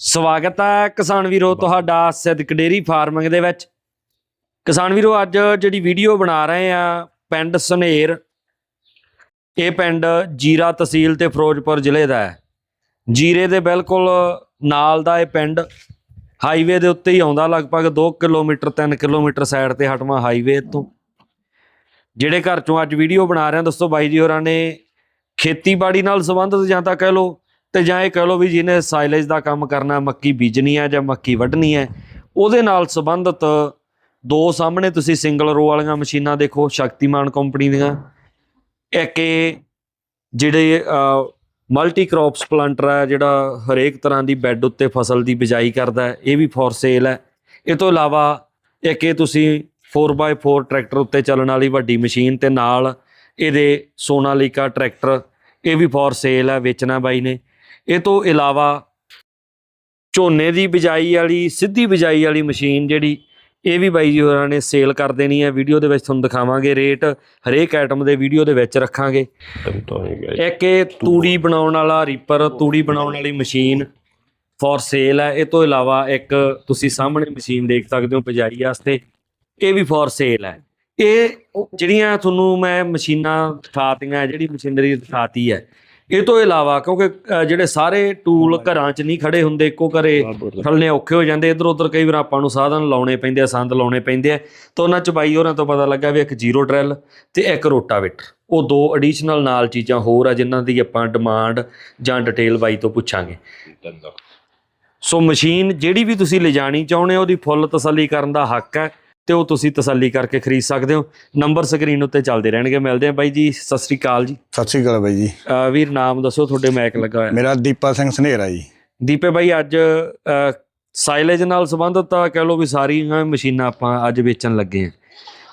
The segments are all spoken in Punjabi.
ਸਵਾਗਤ ਹੈ ਕਿਸਾਨ ਵੀਰੋ ਤੁਹਾਡਾ ਸਿੱਧਕ ਡੇਰੀ ਫਾਰਮਿੰਗ ਦੇ ਵਿੱਚ। ਕਿਸਾਨ ਵੀਰੋ ਅੱਜ ਜਿਹੜੀ ਵੀਡੀਓ ਬਣਾ ਰਹੇ ਆ ਪਿੰਡ ਸਨੇਰ। ਇਹ ਪਿੰਡ ਜੀਰਾ ਤਹਿਸੀਲ ਤੇ ਫਿਰੋਜ਼ਪੁਰ ਜ਼ਿਲ੍ਹੇ ਦਾ ਹੈ। ਜੀਰੇ ਦੇ ਬਿਲਕੁਲ ਨਾਲ ਦਾ ਇਹ ਪਿੰਡ। ਹਾਈਵੇ ਦੇ ਉੱਤੇ ਹੀ ਆਉਂਦਾ ਲਗਭਗ 2 ਕਿਲੋਮੀਟਰ 3 ਕਿਲੋਮੀਟਰ ਸਾਈਡ ਤੇ ਹਟਵਾ ਹਾਈਵੇ ਤੋਂ ਜਿਹੜੇ ਘਰ ਚੋਂ ਅੱਜ ਵੀਡੀਓ ਬਣਾ ਰਹੇ ਆ ਦੋਸਤੋ ਬਾਈ ਜੀ ਹੋਰਾਂ ਨੇ ਖੇਤੀਬਾੜੀ ਨਾਲ ਸੰਬੰਧਿਤ ਜਾਂ ਤਾਂ ਕਹਿ ਲਓ ਤੇ ਜਾਂ ਇਹ ਕਹਿ ਲਓ ਵੀ ਜਿਹਨੇ ਸਾਈਲੇਜ ਦਾ ਕੰਮ ਕਰਨਾ, ਮੱਕੀ ਬੀਜਣੀ ਹੈ ਜਾਂ ਮੱਕੀ ਵੱਢਣੀ ਹੈ, ਉਹਦੇ ਨਾਲ ਸੰਬੰਧਿਤ ਦੋ ਸਾਹਮਣੇ ਤੁਸੀਂ ਸਿੰਗਲ ਰੋ ਵਾਲੀਆਂ ਮਸ਼ੀਨਾਂ ਦੇਖੋ, ਸ਼ਕਤੀਮਾਨ ਕੰਪਨੀ ਦੀਆਂ, ਇੱਕ ਇਹ ਜਿਹੜੇ ਮਲਟੀ ਕ੍ਰੌਪਸ ਪਲਾਂਟਰ ਹੈ, ਜਿਹੜਾ ਹਰੇਕ ਤਰ੍ਹਾਂ ਦੀ ਬੈੱਡ ਉੱਤੇ ਫਸਲ ਦੀ ਬਿਜਾਈ ਕਰਦਾ ਹੈ, ਇਹ ਵੀ ਫੋਰ ਸੇਲ ਹੈ। ਇਹ ਤੋਂ ਇਲਾਵਾ ਇੱਕ ਇਹ ਤੁਸੀਂ 4x4 ਟਰੈਕਟਰ ਉੱਤੇ ਚੱਲਣ ਵਾਲੀ ਵੱਡੀ ਮਸ਼ੀਨ ਤੇ ਨਾਲ ਇਹਦੇ ਸੋਨਾਲੀਕਾ ਟਰੈਕਟਰ ਇਹ ਵੀ ਫੋਰ ਸੇਲ ਹੈ, ਵੇਚਣਾ ਬਾਈ ਨੇ। ਇਹ ਤੋਂ ਇਲਾਵਾ ਝੋਨੇ ਦੀ ਬਿਜਾਈ ਵਾਲੀ ਸਿੱਧੀ ਬਿਜਾਈ ਵਾਲੀ ਮਸ਼ੀਨ ਜਿਹੜੀ ਇਹ ਵੀ ਬਾਈ ਜੀ ਹੋਰਾਂ ਨੇ ਸੇਲ ਕਰ ਦੇਣੀ ਹੈ। ਵੀਡੀਓ ਦੇ ਵਿੱਚ ਤੁਹਾਨੂੰ ਦਿਖਾਵਾਂਗੇ ਰੇਟ ਹਰੇਕ ਆਈਟਮ ਦੇ ਵੀਡੀਓ ਦੇ ਵਿੱਚ ਰੱਖਾਂਗੇ। ਇੱਕ ਇਹ ਤੂੜੀ ਬਣਾਉਣ ਵਾਲਾ ਰੀਪਰ ਤੂੜੀ ਬਣਾਉਣ ਵਾਲੀ ਮਸ਼ੀਨ ਫॉर ਸੇਲ ਹੈ। ਇਹ ਤੋਂ ਇਲਾਵਾ ਇੱਕ ਤੁਸੀਂ ਸਾਹਮਣੇ ਮਸ਼ੀਨ ਦੇਖ ਸਕਦੇ ਹੋ ਬਿਜਾਈ ਵਾਸਤੇ। ਇਹ ਵੀ ਫॉर ਸੇਲ ਹੈ। ਇਹ ਜਿਹੜੀਆਂ ਤੁਹਾਨੂੰ ਮੈਂ ਮਸ਼ੀਨਾਂ ਦਿਖਾਤੀਆਂ ਜਿਹੜੀ ਮਸ਼ੀਨਰੀ ਦਿਖਾਤੀ ਹੈ ਇਹ ਤੋਂ ਇਲਾਵਾ ਕਿਉਂਕਿ ਅ, ਜਿਹੜੇ ਸਾਰੇ ਟੂਲ ਘਰਾਂ 'ਚ ਨਹੀਂ ਖੜੇ ਹੁੰਦੇ ਇੱਕੋ ਘਰੇ ਥੱਲੇ ਔਖੇ ਹੋ ਜਾਂਦੇ ਇਧਰ ਉਧਰ ਕਈ ਵਾਰ ਆਪਾਂ ਨੂੰ ਸਾਧਨ ਲਾਉਣੇ ਪੈਂਦੇ ਆ ਸੰਦ ਲਾਉਣੇ ਪੈਂਦੇ ਆ ਤਾਂ ਉਹਨਾਂ 'ਚ ਬਾਈ ਹੋਰਾਂ ਤੋਂ ਪਤਾ ਲੱਗਾ ਵੀ ਇੱਕ ਜ਼ੀਰੋ ਡਰੈਲ ਤੇ ਇੱਕ ਰੋਟਾਵੇਟਰ। ਉਹ ਦੋ ਐਡੀਸ਼ਨਲ ਨਾਲ ਚੀਜ਼ਾਂ ਹੋਰ ਆ ਜਿਨ੍ਹਾਂ ਦੀ ਆਪਾਂ ਡਿਮਾਂਡ ਜਾਂ ਡਿਟੇਲ ਬਾਈ ਤੋਂ ਪੁੱਛਾਂਗੇ। ਸੋ ਮਸ਼ੀਨ ਜਿਹੜੀ ਵੀ ਤੁਸੀਂ ਲਿਜਾਣੀ ਚਾਹੁੰਦੇ ਹੋ ਉਹਦੀ ਫੁੱਲ ਤਸੱਲੀ ਕਰਨ ਦਾ ਹੱਕ ਹੈ। ਤੇ ਉਹ ਤੁਸੀਂ ਤਸੱਲੀ ਕਰਕੇ ਖਰੀਦ ਸਕਦੇ ਹੋ। ਨੰਬਰ ਸਕਰੀਨ ਉੱਤੇ ਚੱਲਦੇ ਰਹਿਣਗੇ। ਮਿਲਦੇ ਆ ਬਾਈ ਜੀ। ਸਤਿ ਸ੍ਰੀ ਅਕਾਲ ਜੀ। ਸਤਿ ਸ਼੍ਰੀ ਅਕਾਲ ਬਾਈ ਜੀ। ਵੀਰ ਨਾਮ ਦੱਸੋ। ਤੁਹਾਡੇ ਮੈਕ ਲੱਗਾ ਹੋਇਆ। ਮੇਰਾ ਦੀਪਾ ਸਿੰਘ ਸਨੇਰਾ ਜੀ। ਦੀਪੇ ਬਾਈ ਅੱਜ ਸਾਈਲੇਜ ਨਾਲ ਸੰਬੰਧਿਤ ਤਾਂ ਕਹਿ ਲਓ ਵੀ ਸਾਰੀਆਂ ਮਸ਼ੀਨਾਂ ਆਪਾਂ ਅੱਜ ਵੇਚਣ ਲੱਗੇ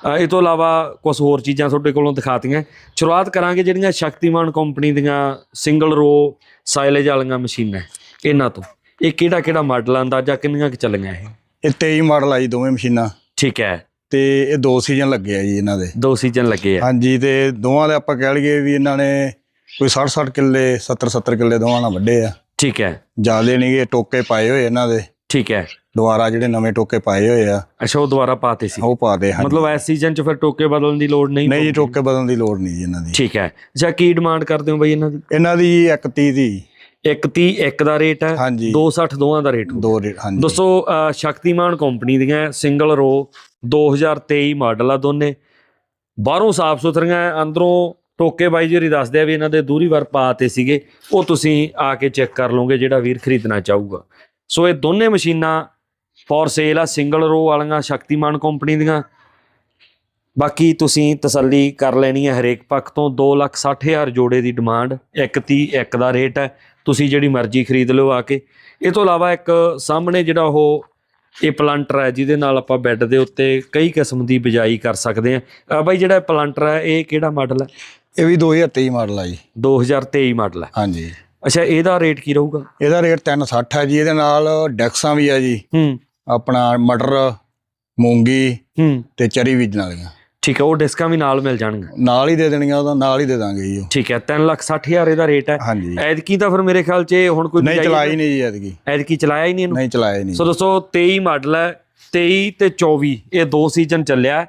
ਆ ਇਹ ਤੋਂ ਇਲਾਵਾ ਕੁਝ ਹੋਰ ਚੀਜ਼ਾਂ ਤੁਹਾਡੇ ਕੋਲੋਂ ਦਿਖਾਤੀਆਂ। ਸ਼ੁਰੂਆਤ ਕਰਾਂਗੇ ਜਿਹੜੀਆਂ ਸ਼ਕਤੀਮਾਨ ਕੰਪਨੀ ਦੀਆਂ ਸਿੰਗਲ ਰੋ ਸਾਈਲੇਜ ਵਾਲੀਆਂ ਮਸ਼ੀਨਾਂ। ਇਹਨਾਂ ਤੋਂ। ਇਹ ਕਿਹੜਾ ਕਿਹੜਾ ਮਾਡਲ ਆ? ਅੰਦਾਜ਼ਾ ਕਿੰਨੀਆਂ ਕਿ ਚੱਲੀਆਂ ਇਹ? ਇਹ 23 ਮਾਡਲ ਆ ਜੀ ਦੋਵੇਂ ਮਸ਼ੀਨਾਂ। ਠੀਕ ਹੈ। ਤੇ ਇਹ ਦੋ ਸੀਜ਼ਨ ਲੱਗੇ ਆ ਜੀ ਇਹਨਾਂ ਦੇ। ਦੋ ਸੀਜ਼ਨ ਲੱਗੇ ਆ। ਹਾਂਜੀ ਤੇ ਦੋਵਾਂ ਦੇ ਆਪਾਂ ਕਹਿ ਲਈਏ ਵੀ ਇਹਨਾਂ ਨੇ ਕੋਈ 60 60 ਕਿੱਲੇ 70 70 ਕਿੱਲੇ ਦੋਵਾਂ ਨਾਲ ਵੱਡੇ ਆ। ਠੀਕ ਹੈ। ਜਿਆਦੇ ਨਹੀਂਗੇ ਟੋਕੇ ਪਾਏ ਹੋਏ ਇਹਨਾਂ ਦੇ। ਠੀਕ ਹੈ। ਦੁਆਰਾ ਜਿਹੜੇ ਨਵੇਂ ਟੋਕੇ ਪਾਏ ਹੋਏ ਆ। ਅੱਛਾ ਉਹ ਦੁਬਾਰਾ ਪਾਤੇ ਸੀ। ਉਹ ਪਾਦੇ ਹਾਂ ਮਤਲਬ ਇਸ ਸੀਜ਼ਨ 'ਚ ਫਿਰ ਟੋਕੇ ਬਦਲਣ ਦੀ ਲੋੜ ਨਹੀਂ ਨਹੀਂ ਜੀ। ਟੋਕੇ ਬਦਲਣ ਦੀ ਲੋੜ ਨਹੀਂ ਜੀ ਇਹਨਾਂ ਦੀ। ਠੀਕ ਹੈ। ਅੱਛਾ ਕੀ ਡਿਮਾਂਡ ਕਰਦੇ ਹੋ ਬਈ ਇਹਨਾਂ ਦੀ? ਇਹਨਾਂ ਦੀ 130 ਦੀ 130 ਇੱਕ ਦਾ ਰੇਟ ਹੈ ਹਾਂਜੀ। 260 ਦੋਵਾਂ ਦਾ ਰੇਟ ਦੋ ਰੇਟ ਹਾਂਜੀ। ਦੋਸਤੋ ਸ਼ਕਤੀਮਾਨ ਕੰਪਨੀ ਦੀਆਂ ਸਿੰਗਲ ਰੋ 2023 ਮਾਡਲ ਆ ਦੋਨੇ। ਬਾਹਰੋਂ ਸਾਫ਼ ਸੁਥਰੀਆਂ ਅੰਦਰੋਂ ਟੋਕੇ ਬਾਈ ਜੀ ਦੱਸਦੇ ਆ ਵੀ ਇਹਨਾਂ ਦੇ ਦੂਰੀ ਵਾਰ ਪਾਤੇ ਸੀਗੇ। ਉਹ ਤੁਸੀਂ ਆ ਕੇ ਚੈੱਕ ਕਰ ਲਓਗੇ ਜਿਹੜਾ ਵੀਰ ਖਰੀਦਣਾ ਚਾਹੂਗਾ। ਸੋ ਇਹ ਦੋਨੇ ਮਸ਼ੀਨਾਂ ਫॉर ਸੇਲ ਆ ਸਿੰਗਲ ਰੋ ਵਾਲੀਆਂ ਸ਼ਕਤੀਮਾਨ ਕੰਪਨੀ ਦੀਆਂ। ਬਾਕੀ ਤੁਸੀਂ ਤਸੱਲੀ ਕਰ ਲੈਣੀ ਹੈ ਹਰੇਕ ਪੱਖ ਤੋਂ। 260000 ਜੋੜੇ ਦੀ ਡਿਮਾਂਡ 130 ਇੱਕ ਦਾ ਰੇਟ ਹੈ। ਤੁਸੀਂ ਜਿਹੜੀ ਮਰਜ਼ੀ ਖਰੀਦ ਲਓ ਆ ਕੇ। ਇਹ ਤੋਂ ਇਲਾਵਾ ਇੱਕ ਸਾਹਮਣੇ ਜਿਹੜਾ ਉਹ ਇਹ ਪਲਾਂਟਰ ਹੈ ਜਿਹਦੇ ਨਾਲ ਆਪਾਂ ਬੈੱਡ ਦੇ ਉੱਤੇ ਕਈ ਕਿਸਮ ਦੀ ਬਿਜਾਈ ਕਰ ਸਕਦੇ ਆ ਬਾਈ ਜਿਹੜਾ ਪਲਾਂਟਰ ਹੈ ਇਹ ਕਿਹੜਾ ਮਾਡਲ ਹੈ? ਇਹ ਵੀ 2023 ਮਾਡਲ ਆ ਜੀ। 2023 ਮਾਡਲ ਹੈ। ਹਾਂਜੀ। ਅੱਛਾ ਇਹਦਾ ਰੇਟ ਕੀ ਰਹੂਗਾ? ਇਹਦਾ ਰੇਟ 360 ਹੈ ਜੀ। ਇਹਦੇ ਨਾਲ ਡੈਕਸਾਂ ਵੀ ਆ ਜੀ। ਹੂੰ। ਆਪਣਾ ਮਟਰ ਮੂੰਗੀ ਹੂੰ। ਤੇ ਚਰੀ ਬੀਜਣ ਵਾਲੀਆਂ। ਠੀਕ ਹੈ ਉਹ ਡਿਸਕਾਂ ਵੀ ਨਾਲ ਮਿਲ ਜਾਣਗੀਆਂ ਨਾਲ ਹੀ ਦੇ ਦੇਣੀਆਂ ਉਹਦਾ ਨਾਲ ਹੀ ਦੇ ਦਾਂਗੇ ਜੀ ਉਹ। ਠੀਕ ਹੈ 360000 ਇਹਦਾ ਰੇਟ ਹੈ। ਹਾਂਜੀ ਐਤਕੀ ਤਾਂ ਫਿਰ ਮੇਰੇ ਖਿਆਲ 'ਚ ਇਹ ਹੁਣ ਕੋਈ ਨਹੀਂ ਚਲਾਈ ਨਹੀਂ ਜੀ ਐਤਕੀ। ਐਤਕੀ ਚਲਾਇਆ ਹੀ ਨਹੀਂ ਇਹਨੂੰ? ਨਹੀਂ ਚਲਾਇਆ ਨਹੀਂ। ਸੋ ਦੋਸਤੋ 23 ਮਾਡਲ ਹੈ 23 ਤੇ 24 ਇਹ ਦੋ ਸੀਜ਼ਨ ਚੱਲਿਆ ਹੈ।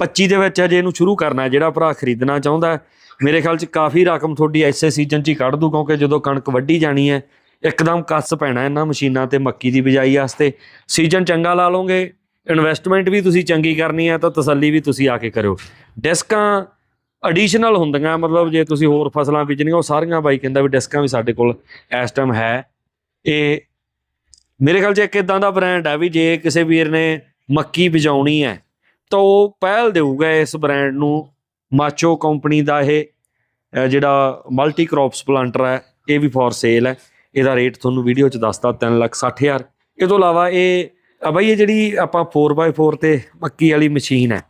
25 ਦੇ ਵਿੱਚ ਅਜੇ ਇਹਨੂੰ ਸ਼ੁਰੂ ਕਰਨਾ ਹੈ ਜਿਹੜਾ ਭਰਾ ਖਰੀਦਣਾ ਚਾਹੁੰਦਾ। ਮੇਰੇ ਖਿਆਲ 'ਚ ਕਾਫੀ ਰਕਮ ਤੁਹਾਡੀ ਐਸੇ ਸੀਜ਼ਨ 'ਚ ਹੀ ਕੱਢ ਦੂ ਕਿਉਂਕਿ ਜਦੋਂ ਕਣਕ ਵੱਢੀ ਜਾਣੀ ਹੈ ਇੱਕਦਮ ਕੱਸ ਪੈਣਾ ਇਹਨਾਂ ਮਸ਼ੀਨਾਂ ਤੇ ਮੱਕੀ ਦੀ ਬਿਜਾਈ ਵਾਸਤੇ। ਸੀਜ਼ਨ ਚੰਗਾ ਲਾ ਲਓਗੇ ਇਨਵੈਸਟਮੈਂਟ ਵੀ ਤੁਸੀਂ ਚੰਗੀ ਕਰਨੀ ਹੈ ਤਾਂ ਤਸੱਲੀ ਵੀ ਤੁਸੀਂ ਆ ਕੇ ਕਰਿਓ। ਡਿਸਕਾਂ ਐਡੀਸ਼ਨਲ ਹੁੰਦੀਆਂ, ਮਤਲਬ ਜੇ ਤੁਸੀਂ ਹੋਰ ਫਸਲਾਂ ਬੀਜਣੀਆਂ, ਉਹ ਸਾਰੀਆਂ ਬਾਈ ਕਹਿੰਦਾ ਵੀ ਡਿਸਕਾਂ ਵੀ ਸਾਡੇ ਕੋਲ ਇਸ ਟਾਈਮ ਹੈ। ਇਹ ਮੇਰੇ ਖਿਆਲ 'ਚ ਇੱਕ ਇਦਾਂ ਦਾ ਬ੍ਰਾਂਡ ਹੈ ਵੀ ਜੇ ਕਿਸੇ ਵੀਰ ਨੇ ਮੱਕੀ ਬਿਜਾਉਣੀ ਹੈ, ਤਾਂ ਉਹ ਪਹਿਲ ਦੇਊਗਾ ਇਸ ਬ੍ਰਾਂਡ ਨੂੰ। ਮਾਚੋ ਕੰਪਨੀ ਦਾ ਇਹ ਜਿਹੜਾ ਮਲਟੀ ਕ੍ਰੌਪਸ ਪਲਾਂਟਰ ਹੈ, ਇਹ ਵੀ ਫॉर ਸੇਲ ਹੈ। ਇਹਦਾ ਰੇਟ ਤੁਹਾਨੂੰ ਵੀਡੀਓ 'ਚ ਦੱਸਤਾ 360000 ਇਹ ਤੋਂ ਇਲਾਵਾ ਇਹ ਆ ਬਈ ਇਹ ਜਿਹੜੀ ਆਪਾਂ 4x4 ਤੇ ਮੱਕੀ ਵਾਲੀ ਮਸ਼ੀਨ ਹੈ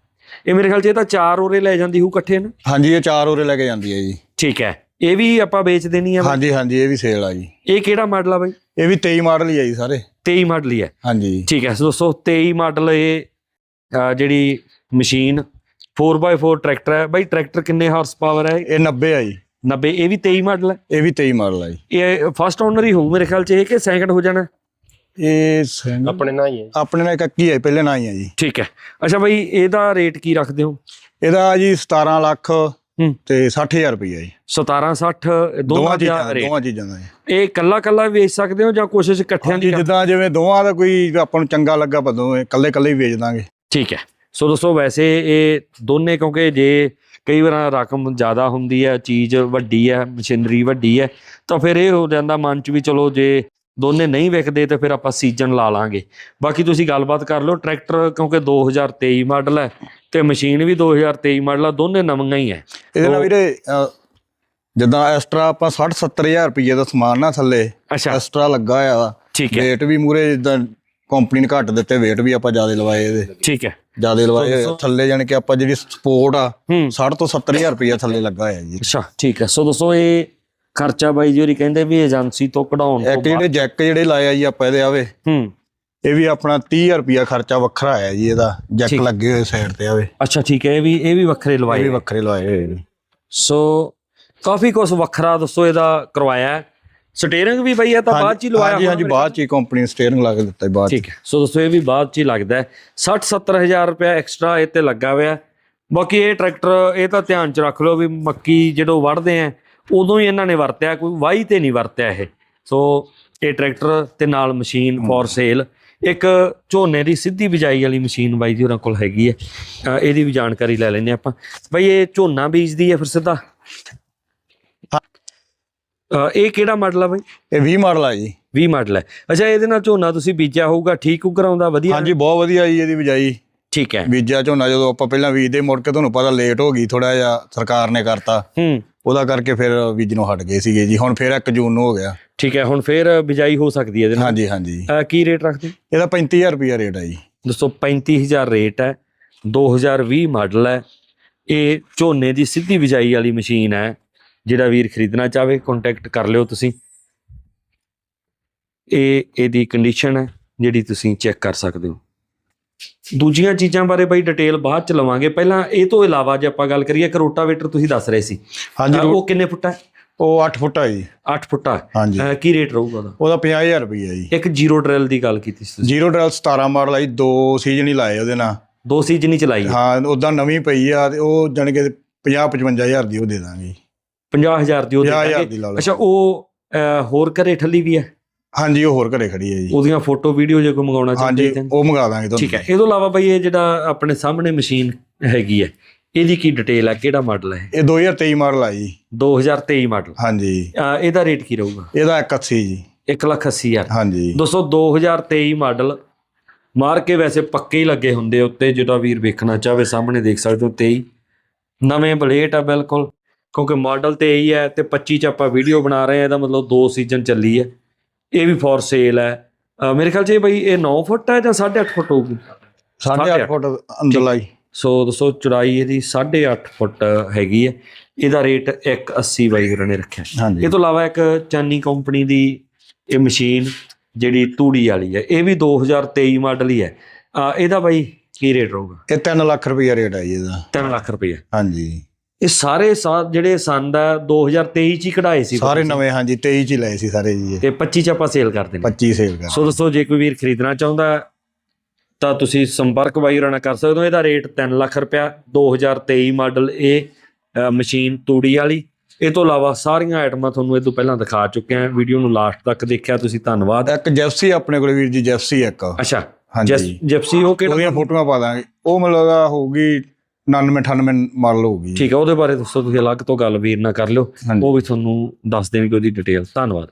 ਇਹ ਮੇਰੇ ਖਿਆਲ 'ਚ ਇਹ ਤਾਂ ਚਾਰ ਓਰੇ ਲੈ ਜਾਂਦੀ ਹੂ ਇਕੱਠੇ ਨਾ? ਹਾਂਜੀ ਇਹ ਚਾਰ ਓਰੇ ਲੈ ਕੇ ਜਾਂਦੀ ਹੈ ਜੀ। ਠੀਕ ਹੈ ਇਹ ਵੀ ਆਪਾਂ ਵੇਚ ਦੇਣੀ ਹੈ ਬਾਈ? ਹਾਂਜੀ ਹਾਂਜੀ ਇਹ ਵੀ ਸੇਲ ਆ ਜੀ। ਇਹ ਕਿਹੜਾ ਮਾਡਲ ਆ ਬਾਈ? ਇਹ ਵੀ 23 ਮਾਡਲ ਹੀ ਆ ਜੀ ਸਾਰੇ। 23 ਮਾਡਲ ਹੀ ਹੈ। ਹਾਂਜੀ। ਠੀਕ ਹੈ ਸੋ ਦੋਸਤੋ 23 ਮਾਡਲ ਇਹ ਜਿਹੜੀ ਮਸ਼ੀਨ 4x4 ਟਰੈਕਟਰ ਹੈ। ਬਾਈ ਟਰੈਕਟਰ ਕਿੰਨੇ ਹਾਰਸ ਪਾਵਰ ਹੈ ਇਹ? 90 ਆ ਜੀ। 90 ਇਹ ਵੀ 23 ਮਾਡਲ ਹੈ? ਇਹ ਵੀ 23 ਮਾਡਲ ਆ ਜੀ। ਇਹ ਫਸਟ ਓਨਰ ਹੀ ਹੋਊ ਮੇਰੇ ਖਿਆਲ ਚ ਇਹ ਕਿ ਸੈਕੰਡ ਹੋ ਜਾਣਾ? ਇਹ ਆਪਣੇ ਨਾਲ ਹੀ ਹੈ ਆਪਣੇ ਨਾਲ ਇੱਕ ਇੱਕੀ ਹੈ ਪਹਿਲੇ ਨਾਲ ਹੀ ਹੈ ਜੀ। ਠੀਕ ਹੈ। ਅੱਛਾ ਬਾਈ ਇਹਦਾ ਰੇਟ ਕੀ ਰੱਖਦੇ ਹੋ? ਇਹਦਾ ਜੀ 17 ਲੱਖ। ਤੇ 60000 ਰੁਪਏ ਜੀ। 17 60 ਦੋਵਾਂ ਚੀਜ਼ਾਂ ਦਾ ਦਾ ਰੇਟ। ਦੋਵਾਂ ਚੀਜ਼ਾਂ ਦਾ ਇਹ ਕੱਲਾ ਕੱਲਾ ਵੇਚ ਸਕਦੇ ਹੋ ਜਾਂ ਕੋਸ਼ਿਸ਼ ਇਕੱਠਿਆਂ ਦੀ ਜਿੱਦਾਂ ਜਿਵੇਂ ਦੋਵਾਂ ਦਾ ਕੋਈ ਆਪਾਂ ਨੂੰ ਚੰਗਾ ਲੱਗਾ ਆਪਾਂ ਦੋਵੇਂ ਇਕੱਲੇ ਇਕੱਲੇ ਹੀ ਵੇਚ ਦਾਂਗੇ। ਠੀਕ ਹੈ। ਸੋ ਦੋਸਤੋ ਵੈਸੇ ਇਹ ਦੋਨੇ ਕਿਉਂਕਿ ਜੇ ਕਈ ਵਾਰ ਰਕਮ ਜ਼ਿਆਦਾ ਹੁੰਦੀ ਹੈ ਚੀਜ਼ ਵੱਡੀ ਹੈ ਮਸ਼ੀਨਰੀ ਵੱਡੀ ਹੈ ਤਾਂ ਫਿਰ ਇਹ ਹੋ ਜਾਂਦਾ ਮਨ ਚ ਵੀ ਚਲੋ ਜੇ ਦੋਨੇ ਨਹੀਂ ਵਿਕਦੇ ਤੇ ਫਿਰ ਆਪਾਂ ਸੀਜ਼ਨ ਲਾ ਲਾਂਗੇ। ਬਾਕੀ ਤੁਸੀਂ ਗੱਲਬਾਤ ਕਰ ਲਓ ਟਰੈਕਟਰ ਕਿਉਂਕਿ 2023 ਮਾਡਲ ਹੈ ਤੇ ਮਸ਼ੀਨ ਵੀ 2023 ਮਾਡਲ ਆ ਦੋਨੇ ਨਵੀਆਂ ਹੀ ਹੈ। ਇਹਦੇ ਨਾਲ ਵੀਰੇ ਜਿੱਦਾਂ ਐਕਸਟਰਾ ਆਪਾਂ 60 70000 ਰੁਪਏ ਦਾ ਸਮਾਨ ਨਾ ਥੱਲੇ ਅੱਛਾ। ਐਕਸਟਰਾ ਲੱਗਾ ਹੋਇਆ ਵਾ ਠੀਕ ਹੈ। weight ਵੀ ਮੂਰੇ ਜਿੱਦਾਂ ਕੰਪਨੀ ਨੇ ਘੱਟ ਦਿੱਤੇ weight ਵੀ ਆਪਾਂ ਜ਼ਿਆਦਾ ਲਵਾਏ ਇਹਦੇ। ਠੀਕ ਹੈ। ਜ਼ਿਆਦਾ ਲਵਾਏ ਆ। ਥੱਲੇ ਜਾਣੀ ਕਿ ਆਪਾਂ ਜਿਹੜੀ ਸਪੋਰਟ ਆ ਹੂੰ। 60 ਤੋਂ 70000 ਰੁਪਏ ਥੱਲੇ ਲੱਗਾ ਹੋਇਆ ਜੀ। ਅੱਛਾ ਠੀਕ ਹੈ। ਸੋ ਦੋਸਤੋ ਇਹ ਖਰਚਾ ਬਾਈ ਜੀ ਹੋਰੀ ਕਹਿੰਦੇ ਵੀ ਏਜੰਸੀ ਤੋਂ ਕਢਾਉਣ ਤੋਂ ਇੱਕ ਜਿਹੜੇ ਜੈਕ ਜਿਹੜੇ ਲਾਏ ਆ ਜੀ ਆਪਾਂ ਇਹਦੇ ਆਵੇ ਹੂੰ। ਇਹ ਵੀ ਆਪਣਾ 30000 ਰੁਪਿਆ ਖਰਚਾ ਵੱਖਰਾ ਆਇਆ ਜੀ ਇਹਦਾ ਜੈਕ। ਲੱਗੇ ਹੋਏ ਸਾਈਡ ਤੇ ਆਵੇ। ਅੱਛਾ ਠੀਕ ਹੈ ਇਹ ਵੀ ਇਹ ਵੀ ਵੱਖਰੇ ਇਹ ਲਵਾਏ ਵੀ ਨੇ। ਵੱਖਰੇ ਲਵਾਏ ਹੋਏ ਨੇ। ਸੋ ਕਾਫੀ ਕੁਝ ਵੱਖਰਾ ਦੱਸੋ ਇਹਦਾ ਕਰਵਾਇਆ ਹੈ। ਸਟੀਅਰਿੰਗ ਵੀ ਬਈ ਇਹ ਤਾਂ ਬਾਅਦ ਚ ਹੀ ਲਵਾਇਆ ਹਾਂਜੀ ਹਾਂਜੀ ਬਾਅਦ ਚ ਹੀ ਕੰਪਨੀ ਸਟੀਅਰਿੰਗ ਲਾ ਕੇ ਦਿੱਤਾ ਜੀ ਬਾਅਦ ਚ। ਠੀਕ ਹੈ। ਸੋ ਦੋਸਤੋ ਇਹ ਵੀ ਬਾਅਦ ਚ ਹੀ ਲੱਗਦਾ ਹੈ। 60 70000 ਰੁਪਏ ਐਕਸਟਰਾ ਇਹ ਤੇ ਲੱਗਾ ਹੋਇਆ ਹੈ। ਬਾਕੀ ਇਹ ਟਰੈਕਟਰ ਇਹ ਤਾਂ ਧਿਆਨ ਚ ਰੱਖ ਲਓ ਵੀ ਮੱਕੀ ਜਦੋਂ ਵੜਦੇ ਆ ਉਦੋਂ ਹੀ ਇਹਨਾਂ ਨੇ ਵਰਤਿਆ ਕੋਈ ਵਾਹੀ ਤੇ ਨਹੀਂ ਵਰਤਿਆ ਇਹ। ਸੋ ਇਹ ਟਰੈਕਟਰ ਤੇ ਨਾਲ ਮਸ਼ੀਨ ਫॉर ਸੇਲ ਇੱਕ ਝੋਨੇ ਦੀ ਸਿੱਧੀ ਬਿਜਾਈ ਵਾਲੀ ਮਸ਼ੀਨ ਬਾਈ ਜੀ ਉਹਨਾਂ ਕੋਲ ਹੈਗੀ ਹੈ। ਇਹਦੀ ਵੀ ਜਾਣਕਾਰੀ ਲੈ ਲੈਂਦੇ ਆਪਾਂ। ਬਈ ਇਹ ਝੋਨਾ ਬੀਜਦੀ ਹੈ ਫਿਰ ਸਿੱਧਾ? ਇਹ ਕਿਹੜਾ ਮਾਡਲ ਆ ਬਈ? ਇਹ 20 ਮਾਡਲ ਆ ਜੀ। 20 ਮਾਡਲ ਹੈ ਅੱਛਾ ਇਹਦੇ ਨਾਲ ਝੋਨਾ ਤੁਸੀਂ ਬੀਜਿਆ ਹੋਊਗਾ ਠੀਕ ਉਗਰ ਆਉਂਦਾ ਵਧੀਆ? ਹਾਂਜੀ ਬਹੁਤ ਵਧੀਆ ਜੀ ਇਹਦੀ ਬਿਜਾਈ। ਠੀਕ ਹੈ। ਬੀਜਿਆ ਝੋਨਾ ਜਦੋਂ ਆਪਾਂ ਪਹਿਲਾਂ ਬੀਜਦੇ ਮੁੜ ਕੇ ਤੁਹਾਨੂੰ ਪਤਾ ਲੇਟ ਹੋ ਗਈ ਥੋੜਾ ਜਿਹਾ ਸਰਕਾਰ ਨੇ ਕਰਤਾ। ਹੂੰ। ਉਹਦਾ ਕਰਕੇ ਫਿਰ ਬੀਜ ਨੂੰ ਹਟ ਗਏ ਸੀਗੇ ਜੀ। ਹੁਣ ਫਿਰ 1 ਜੂਨ ਨੂੰ ਹੋ ਗਿਆ। ਠੀਕ ਹੈ ਹੁਣ ਫੇਰ ਬਿਜਾਈ ਹੋ ਸਕਦੀ ਹੈ ਇਹਦੇ ਨਾਲ। ਹਾਂਜੀ ਹਾਂਜੀ। ਕੀ ਰੇਟ ਰੱਖਦੇ? ਇਹਦਾ 35000 ਰੁਪਿਆ ਰੇਟ ਆ ਜੀ। ਦੋਸਤੋ 35000 ਰੇਟ ਹੈ 2020 ਮਾਡਲ ਹੈ। ਇਹ ਝੋਨੇ ਦੀ ਸਿੱਧੀ ਬਿਜਾਈ ਵਾਲੀ ਮਸ਼ੀਨ ਹੈ ਜਿਹੜਾ ਵੀਰ ਖਰੀਦਣਾ ਚਾਹਵੇ ਕੰਟੈਕਟ ਕਰ ਲਿਓ ਤੁਸੀਂ। ਇਹ ਇਹਦੀ ਕੰਡੀਸ਼ਨ ਹੈ ਜਿਹੜੀ ਤੁਸੀਂ ਚੈੱਕ ਕਰ ਸਕਦੇ ਹੋ। ਦੂਜੀਆਂ ਚੀਜ਼ਾਂ ਬਾਰੇ ਬਾਈ ਡਿਟੇਲ ਬਾਅਦ ਚ ਲਵਾਂਗੇ। ਪਹਿਲਾਂ ਇਹ ਤੋਂ ਇਲਾਵਾ ਜੇ ਆਪਾਂ ਗੱਲ ਕਰੀਏ ਕਰੋਟਾਵੇਟਰ ਤੁਸੀਂ ਦੱਸ ਰਹੇ ਸੀ। ਹਾਂਜੀ ਉਹ ਕਿੰਨੇ ਫੁੱਟ ਹੈ? ਉਹ 8 ਫੁੱਟ ਆ ਜੀ। 8 ਫੁੱਟ ਹਾਂਜੀ। ਕੀ ਰੇਟ ਰਹੂਗਾ ਉਹਦਾ? ਉਹਦਾ 50000 ਰੁਪਿਆ ਜੀ। ਇੱਕ ਜ਼ੀਰੋ ਡਰੈਲ ਦੀ ਗੱਲ ਕੀਤੀ ਸੀ ਤੁਸੀਂ। ਜ਼ੀਰੋ ਡਰਲ 17 ਮਾਡਲ ਆ ਜੀ ਦੋ ਸੀਜ਼ਨ ਹੀ ਲਾਏ ਉਹਦੇ ਨਾਲ। ਦੋ ਸੀਜ਼ਨ ਹੀ ਚਲਾਈ। ਹੈ ਹਾਂ ਉਦਾਂ ਨਵੀਂ ਪਈ ਆ ਤੇ ਉਹ ਜਾਣੀ ਕਿ 50 55000 ਦੀ ਉਹ ਦੇ ਦਾਂਗੇ। 50000 ਦੀ ਉਹ ਦੇ 50000 ਦਾਂਗੇ। ਦੀ ਲਾ ਲਓ। ਅੱਛਾ ਉਹ ਹੋਰ ਘਰੇ ਠੱਲੀ ਵੀ ਹੈ? ਹਾਂਜੀ ਉਹ ਹੋਰ ਘਰੇ ਖੜੀ ਹੈ ਜੀ। ਉਹਦੀਆਂ ਫੋਟੋ ਵੀਡੀਓ ਜੇ ਕੋਈ ਮੰਗਾਉਣਾ ਚਾਹੁੰਦੇ ਹਾਂਜੀ ਉਹ ਮੰਗਾ ਦਾਂਗੇ ਤੁਹਾਨੂੰ। ਠੀਕ ਹੈ। ਇਹ ਤੋਂ ਇਲਾਵਾ ਬਈ ਇਹ ਜਿਹੜਾ ਆਪਣੇ ਸਾਹਮਣੇ ਮਸ਼ੀਨ ਹੈਗੀ ਹੈ ਇਹਦੀ ਕੀ ਡਿਟੇਲ ਹੈ? ਕਿਹੜਾ ਮਾਡਲ ਹੈ? ਇਹ 2023 ਮਾਡਲ ਆ ਜੀ। 2023 ਮਾਡਲ ਹਾਂਜੀ। ਇਹਦਾ ਰੇਟ ਕੀ ਰਹੂਗਾ? ਇਹਦਾ 81 ਜੀ। 180000 ਹਾਂਜੀ। ਦੋਸਤੋ 2023 ਮਾਡਲ ਮਾਰ ਕੇ ਵੈਸੇ ਪੱਕੇ ਹੀ ਲੱਗੇ ਹੁੰਦੇ ਉੱਤੇ ਜਿਹੜਾ ਵੀਰ ਵੇਖਣਾ ਚਾਹਵੇ ਸਾਹਮਣੇ ਦੇਖ ਸਕਦੇ ਹੋ 23 ਨਵੇਂ ਬਲੇਟ ਆ ਬਿਲਕੁਲ ਕਿਉਂਕਿ ਮਾਡਲ ਤੇ ਇਹੀ ਹੈ ਤੇ 25 ਚ ਆਪਾਂ ਵੀਡੀਓ ਬਣਾ ਰਹੇ ਆ ਇਹਦਾ ਮਤਲਬ ਦੋ ਸੀਜ਼ਨ ਚੱਲੀ ਹੈ। ਇਹ ਵੀ ਫॉर ਸੇਲ ਹੈ। ਮੇਰੇ ਖਿਆਲ ਚ ਇਹ ਬਈ ਇਹ 9 ਫੁੱਟ ਹੈ ਜਾਂ 8.5 ਫੁੱਟ ਹੋਊਗੀ? 8.5 ਫੁੱਟ ਅੰਦਰਲਾ ਸੋ ਦੋਸਤੋ ਚੌੜਾਈ ਇਹਦੀ 8.5 ਫੁੱਟ ਹੈਗੀ ਹੈ। ਇਹਦਾ ਰੇਟ 180 ਬਾਈ ਹੋਰਾਂ ਨੇ ਰੱਖਿਆ। ਇਹ ਤੋਂ ਇਲਾਵਾ ਇੱਕ ਚਾਨੀ ਕੰਪਨੀ ਦੀ ਇਹ ਮਸ਼ੀਨ ਜਿਹੜੀ ਤੂੜੀ ਵਾਲੀ ਹੈ ਇਹ ਵੀ 2023 ਮਾਡਲ ਹੀ ਹੈ। ਇਹਦਾ ਬਾਈ ਕੀ ਰੇਟ ਰਹੂਗਾ? ਇਹ 3 ਲੱਖ ਰੁਪਈਆ ਰੇਟ ਜੀ ਇਹਦਾ। 3 ਲੱਖ ਰੁਪਏ ਹਾਂਜੀ। ਇਹ ਸਾਰੇ ਸਾ- ਜਿਹੜੇ ਸੰਦ ਆ 2023 ਚ ਹੀ ਕਢਾਏ ਸੀ ਸਾਰੇ ਨਵੇਂ ਹਾਂਜੀ 23 ਚ ਹੀ ਲਏ ਸੀ ਸਾਰੇ ਜੀ ਇਹ। ਤੇ 25 ਚ ਆਪਾਂ ਸੇਲ ਕਰਦੇ ਨੇ 25 ਸੇਲ ਕਰ। ਸੋ ਦੋਸਤੋ ਜੇ ਕੋਈ ਵੀਰ ਖਰੀਦਣਾ ਚਾਹੁੰਦਾ ਹੈ, ਤਾਂ ਤੁਸੀਂ ਸੰਪਰਕ ਬਾਈ ਹੋਰਾਂ ਨਾਲ ਕਰ ਸਕਦੇ ਹੋ। ਇਹਦਾ ਰੇਟ 3 ਲੱਖ ਰੁਪਇਆ 2023 ਮਾਡਲ ਇਹ ਅ, ਮਸ਼ੀਨ ਤੂੜੀ ਵਾਲੀ। ਇਹ ਤੋਂ ਇਲਾਵਾ ਸਾਰੀਆਂ ਆਈਟਮਾਂ ਤੁਹਾਨੂੰ ਇਹ ਤੋਂ ਪਹਿਲਾਂ ਦਿਖਾ ਚੁੱਕੇ ਹਾਂ। ਵੀਡੀਓ ਨੂੰ ਲਾਸਟ ਤੱਕ ਦੇਖਿਆ ਤੁਸੀਂ ਧੰਨਵਾਦ। ਇੱਕ ਜੈਫਸੀ ਆਪਣੇ ਕੋਲੇ ਵੀਰ ਜੀ ਜੈਫਸੀ ਇੱਕ। ਅੱਛਾ ਹਾਂਜੀ। ਜਿਪਸੀ ਉਹ ਕਿਹੜਾ? ਉਹਦੀਆਂ ਫੋਟੋਆਂ ਪਾ ਦਾਂਗੇ। ਉਹ ਮਤਲਬ ਹੋਊਗੀ 99 98 ਮਾਡਲ ਹੋਊਗੀ ਠੀਕ ਹੈ ਉਹਦੇ ਬਾਰੇ ਦੱਸੋ ਤੁਸੀਂ ਅਲੱਗ ਤੋਂ ਗੱਲ ਵੀਰ ਨਾਲ ਕਰ ਲਿਓ। ਉਹ ਵੀ ਤੁਹਾਨੂੰ ਦੱਸ ਦੇਣਗੇ ਉਹਦੀ ਡਿਟੇਲ ਧੰਨਵਾਦ।